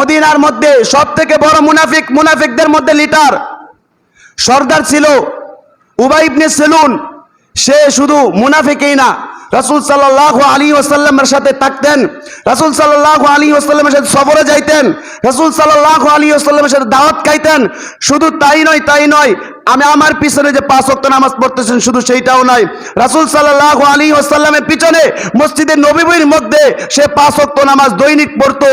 মদিনার মধ্যে সব থেকে বড় মুনাফিক, মুনাফিকদের মধ্যে লিটার। সর্দার ছিল উবাই ইবনে সেলুন। সে শুধু মুনাফিকই না, রাসুল সাল্লাহ আলী ওসাল্লামের সাথে থাকতেন, রাসুল সাল্লাহ আলী ওসাল্লামের সাথে সবরে যাইতেন, রাসুল সাল্লাহ আলী ওসাল্লামের সাথে দাওয়াত খাইতেন। শুধু তাই নয় তাই নয় আমি আমার পিছনে যে পাঁচ ওয়াক্ত নামাজ পড়তেছেন, শুধু সেইটাও নয়, রাসূল সাল্লাল্লাহু আলাইহি ওয়াসাল্লামের পিছনে মসজিদে নববীর মধ্যে সে পাঁচ ওয়াক্ত নামাজ দৈনিক পড়তো,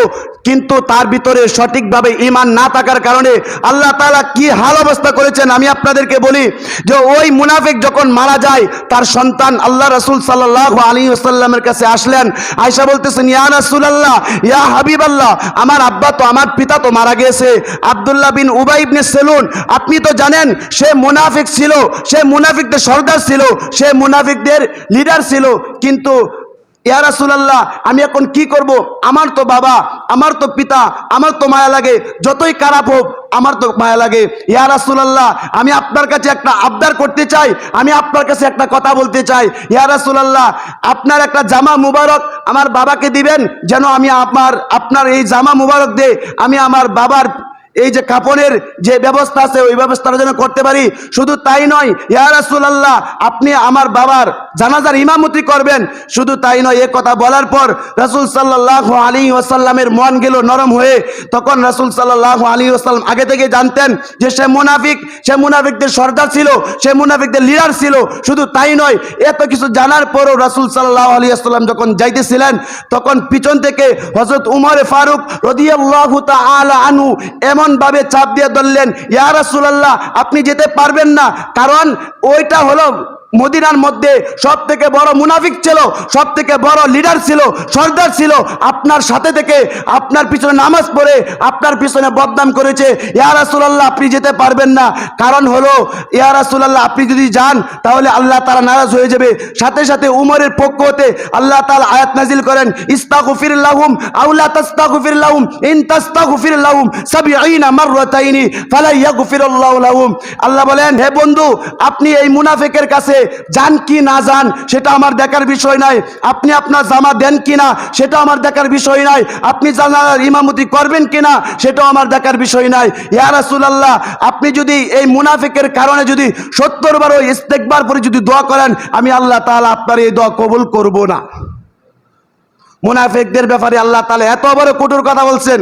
কিন্তু তার ভিতরে সঠিকভাবে ইমান না থাকার কারণে আল্লাহ তাআলা কি হাল অবস্থা করেছেন আমি আপনাদেরকে বলি যে ওই মুনাফিক যখন মারা যায়, তার সন্তান আল্লাহ রাসূল সাল্লাল্লাহু আলাইহি ওয়াসাল্লামের কাছে আসলেন, আয়েশা বলতেছেন, ইয়া রাসুল আল্লাহ ইয়া হাবিব আল্লাহ আমার আব্বা তো, আমার পিতা তো মারা গেছে। আব্দুল্লাহ বিন উবাই ইবনে সেলুন, আপনি তো জানেন, সে মুনাফিক ছিল, সে মুনাফিকদের সর্দার ছিল, সে মুনাফিকদের লিডার ছিল। কিন্তু ইয়া রাসূলুল্লাহ, আমি এখন কি করব? আমার তো বাবা, আমার তো পিতা, আমার তো মায়া লাগে। যতই খারাপ হোক, আমার তো মায়া লাগে। ইয়া রাসূলুল্লাহ, আমি আপনার কাছে একটা আবদার করতে চাই। আমি আপনার কাছে একটা কথা বলতে চাই। ইয়া রাসূলুল্লাহ, আপনার একটা জামা মুবারক আমার বাবাকে দিবেন, যেন আমি আমার, আপনার এই জামা মুবারক দিয়ে আমি আমার বাবার এই যে কাপড়ের যে ব্যবস্থা আছে, ওই ব্যবস্থাটা যেন করতে পারি, শুধু তাই নয়, ইয়া রাসূলুল্লাহ, আপনি আমার বাবার জানাজার ইমামতি করবেন, শুধু তাই নয়, এ কথা বলার পর রাসূল সাল্লাল্লাহু আলাইহি ওয়াসাল্লামের মন গেল নরম হয়ে, তখন রাসূল সাল্লাল্লাহু আলাইহি ওয়াসাল্লাম আগে থেকে জানতেন যে সে মুনাফিক, সে মুনাফিকদের সর্দার ছিল, সে মুনাফিকদের লিডার ছিল, শুধু তাই নয়, এত কিছু জানার পরও রাসূল সাল্লাহ আলাইহি ওয়াসাল্লাম যখন যাইতেছিলেন, তখন পিছন থেকে হযরত উমর ফারুক রাদিয়াল্লাহু আনহু এমন ভাবে চাপ দিয়ে ধরলেন ইয়া রাসূলুল্লাহ আপনি যেতে পারবেন না। কারণ ওইটা হলো মদিনার মধ্যে সব থেকে বড় মুনাফিক ছিল সব থেকে বড় লিডার ছিল, সর্দার ছিল। আপনার সাথে থেকে আপনার পিছনে নামাজ পড়ে আপনার পিছনে বদনাম করেছে। ইয়া রাসূলুল্লাহ, আপনি যেতে পারবেন না। কারণ হলো, ইয়া রাসূলুল্লাহ, আপনি যদি যান, তাহলে আল্লাহ তাআলা নারাজ হয়ে যাবে। সাথে সাথে উমরের পক্ষ হতে আল্লাহ তাআলা আয়াত নাজিল করেন, ইস্তাগফির লাহুম আও লা তাস্তাগফির লাহুম, ইন তাস্তাগফির লাহুম 70 মাররাতাইনি ফালা ইয়াগফিরুল্লাহু লাহুম। আল্লাহ বলেন, হে বন্ধু, আপনি এই মুনাফিকের কাছে যান কি না যান, সেটা আমার দেখার বিষয় নাই। আপনি আপনার জামা দেন কিনা সেটা আমার দেখার বিষয় নাই। আপনি জানার ইমামতি করবেন কিনা, সেটাও আমার দেখার বিষয় নাই। ইয়া রাসূলুল্লাহ, আপনি যদি এই মুনাফিকের কারণে যদি সত্তর বার ওই ইস্তেকবার করে যদি দোয়া করেন, আমি আল্লাহ তাআলা আপনার এই দোয়া কবুল করব না। মুনাফিকদের ব্যাপারে আল্লাহ তাআলা এত বড় কঠোর কথা বলছেন।